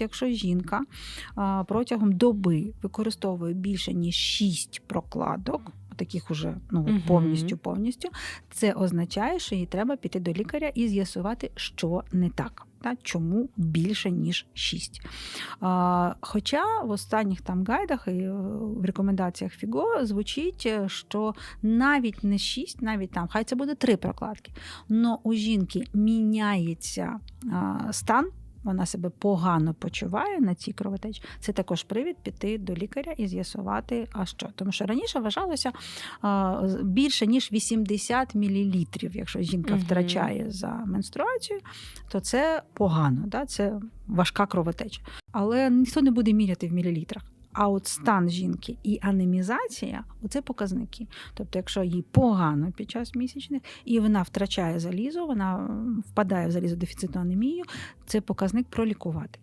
Якщо жінка протягом доби використовує більше ніж 6 прокладок, таких уже ну, повністю повністю, це означає, що їй треба піти до лікаря і з'ясувати, що не так. Та чому більше ніж 6. А, хоча в останніх там гайдах і е, в рекомендаціях ФІГО звучить, е, що навіть не 6, навіть там, хай це буде 3 прокладки. Но у жінки міняється а, стан вона себе погано почуває на цій кровотечі, це також привід піти до лікаря і з'ясувати, а що. Тому що раніше вважалося більше ніж 80 мл, якщо жінка угу. втрачає за менструацію, то це погано, да? це важка кровотеча. Але ніхто не буде міряти в мілілітрах. А от стан жінки і анемізація оце показники. Тобто, якщо їй погано під час місячних і вона втрачає залізо, вона впадає в залізодефіцитну анемію, це показник пролікувати.